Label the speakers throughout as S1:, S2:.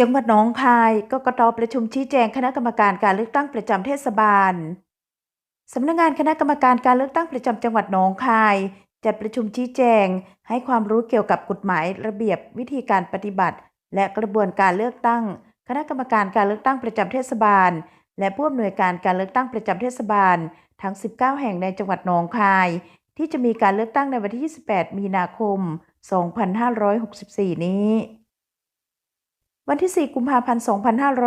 S1: จังหวัดหนองคายกกตประชุมชี้แจงคณะกรรมการการเลือกตั้งประจำเทศบาลสำนักงานคณะกรรมการการเลือกตั้งประจำจังหวัดหนองคาย จัดประชุมชี้แจง ให้ความรู้เกี่ยวกับกฎหมายระเบียบวิธีการปฏิบัติ และกระบวนการเลือกตั้ง คณะกรรมการการเลือกตั้งประจำเทศบาล และผู้อำนวยการการเลือกตั้งประจำเทศบาล ทั้ง 19 แห่งในจังหวัดหนองคาย ที่จะมีการเลือกตั้งในวันที่ 28 มีนาคม 2564 นี้ วันที่ 4 กุมภาพันธ์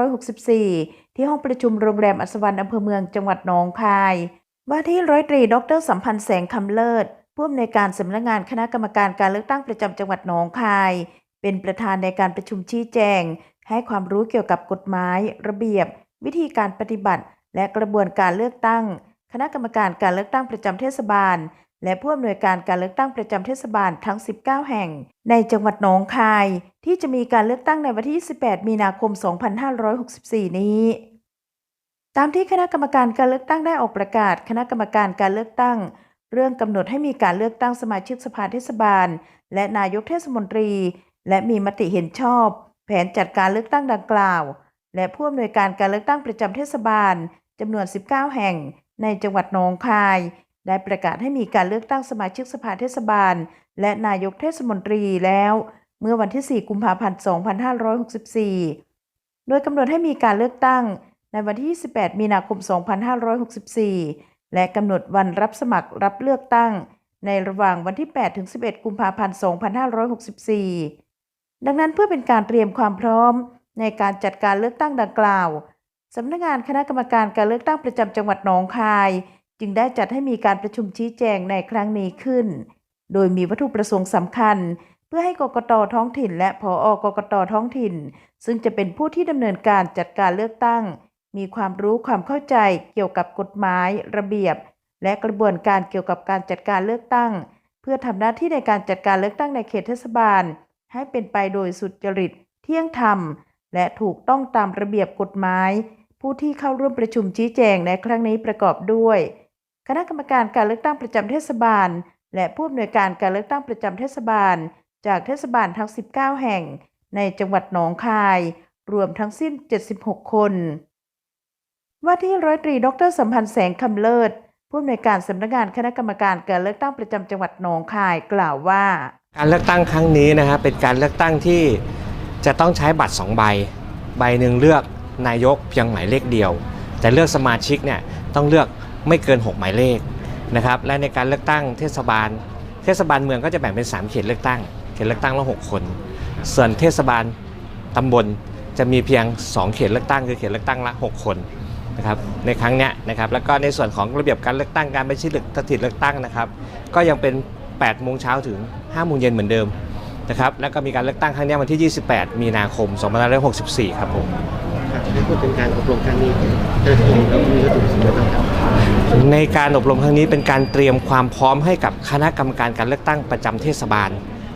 S1: 2564 ที่ห้องประชุมโรงแรมอัศวรรณอำเภอเมืองจังหวัดหนองคาย ว่าที่ร้อยตรีดรสัมพันธ์แสงคำเลิศผู้อำนวยการสำนักงานคณะกรรมการการเลือกตั้งประจำจังหวัดหนองคาย เป็นประธานในการประชุมชี้แจง ให้ความรู้เกี่ยวกับกฎหมาย ระเบียบ วิธีการปฏิบัติ และกระบวนการเลือกตั้ง คณะกรรมการการเลือกตั้งประจำเทศบาล และผู้อำนวยการการเลือกตั้งประจำเทศบาลทั้ง 19 แห่ง ในจังหวัดหนองคาย ที่จะมีการเลือกตั้งในวันที่ 28 มีนาคม 2564 นี้ ตามที่คณะกรรมการการเลือกตั้งได้ออกประกาศ คณะกรรมการการเลือกตั้ง เรื่องกำหนดให้มีการเลือกตั้งสมาชิกสภาเทศบาล และนายกเทศมนตรี และมีมติเห็นชอบ แผนจัดการเลือกตั้งดังกล่าว และผู้อำนวยการการเลือกตั้งประจำเทศบาลจำนวน 19 แห่ง ในจังหวัดหนองคาย ได้ประกาศให้มีการเลือกตั้งสมาชิกสภาเทศบาล และนายกเทศมนตรีแล้ว เมื่อวันที่ 4 กุมภาพันธ์ 2564 โดยกำหนดให้มีการเลือกตั้งในวันที่ 28 มีนาคม 2564 และกำหนดวันรับสมัครรับเลือกตั้ง ในระหว่างวันที่ 8 ถึง 11 กุมภาพันธ์ 2564 ดังนั้นเพื่อเป็นการเตรียมความพร้อมในการจัดการเลือกตั้งดังกล่าวสำนักงานคณะกรรมการการเลือกตั้งประจำจังหวัดหนองคาย จึงได้จัดให้มีการประชุมชี้แจงในครั้งนี้ขึ้น โดยมีวัตถุประสงค์สำคัญ เพื่อให้กกตท้องถิ่น และผออกกตท้องถิ่น ซึ่งจะเป็นผู้ที่ดำเนินการจัดการเลือกตั้ง มีความรู้ความเข้าใจเกี่ยวกับกฎหมาย ระเบียบ และกระบวนการเกี่ยวกับการจัดการเลือกตั้ง เพื่อทำหน้าที่ในการจัดการเลือกตั้งในเขตเทศบาล ให้เป็นไปโดยสุจริต เที่ยงธรรม และถูกต้องตามระเบียบกฎหมาย ผู้ที่เข้าร่วมประชุมชี้แจงในครั้งนี้ประกอบด้วย คณะกรรมการการเลือกตั้งประจำเทศบาล และผู้อำนวยการการเลือกตั้งประจำเทศบาล จากเทศบาลทั้ง 19 แห่ง ในจังหวัดหนองคาย รวมทั้งสิ้น 76 คน ว่าที่ร้อยตรีดรสัมพันธ์แสงคำเลิศผู้อำนวยการสำนักงานคณะกรรมการการเลือกตั้งประจำจังหวัดหนองคายกล่าวว่า
S2: การเลือกตั้งครั้งนี้นะครับเป็นการเลือกตั้งที่จะต้องใช้บัตร 2 ใบ ใบหนึ่งเลือกนายกเพียงหมายเลขเดียว แต่เลือกสมาชิกเนี่ยต้องเลือก ไม่เกิน 6 หมายเลขนะครับและในการเลือกตั้งเทศบาล เทศบาลเมืองก็จะแบ่งเป็น 3 เขตเลือกตั้ง เขตเลือกตั้งละ6คน ส่วนเทศบาลตำบลจะมีเพียง 2 เขตเลือกตั้งคือเขตเลือกตั้งละ 6 คนนะครับในครั้งเนี้ยนะครับแล้วก็ในส่วนของระเบียบการเลือกตั้งการบัญชีเลือกสถิตเลือกตั้งนะครับก็ยังเป็น 8 โมงเช้าถึง 5 โมงเย็นเหมือนเดิมนะครับแล้วก็มีการเลือกตั้งครั้งเนี้ยวันที่ 28 มีนาคม 2564 ครับผม
S3: ครับได้พูดถึงการอบรมครั้งนี้เจ้าหน้าที่เรามีวัตถุประสงค์อะไรบ้างครับ
S2: ในการอบรมครั้งนี้เป็นการเตรียมความพร้อมให้กับคณะกรรมการการเลือกตั้งประจำเทศบาล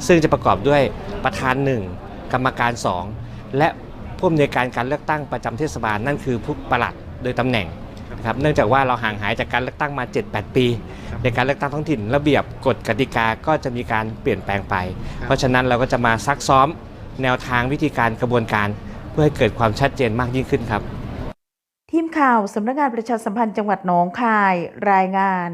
S2: ซึ่งจะประกอบด้วยประธาน 1 กรรมการ 2 และผู้อำนวยการการเลือกตั้งประจำเทศบาล นั่นคือผู้ประหลัดโดยตำแหน่งนะครับเนื่องจากว่าเราห่างหายจากการเลือกตั้งมา 7-8 ปี ในการเลือกตั้งท้องถิ่น ระเบียบกฎกติกาก็จะมีการเปลี่ยนแปลงไป เพราะฉะนั้นเราก็จะมาซักซ้อมแนวทางวิธีการกระบวนการ เพื่อให้เกิดความชัดเจนมากยิ่งขึ้นครับ
S1: ทีมข่าวสำนักงานประชาสัมพันธ์จังหวัดหนองคายรายงาน